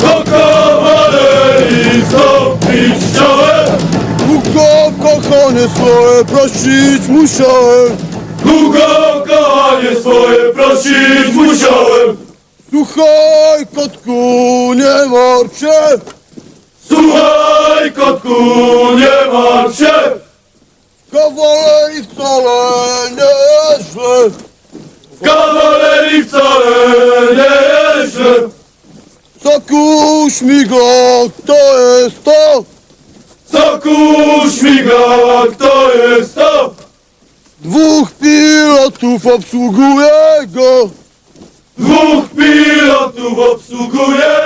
Pokonane i zdobyć chciałem Długo kochanie swoje prosić musiałem. Długo kochanie swoje prosić musiałem. Słuchaj kotku, nie martw się. Słuchaj kotku, nie martw się. W kawalerii wcale nie jest źle. W kawalerii wcale nie jest źle. Soku śmigok to jest to Soku śmiga, kto jest to? Dwóch pilotów obsługuje go Dwóch pilotów obsługuje go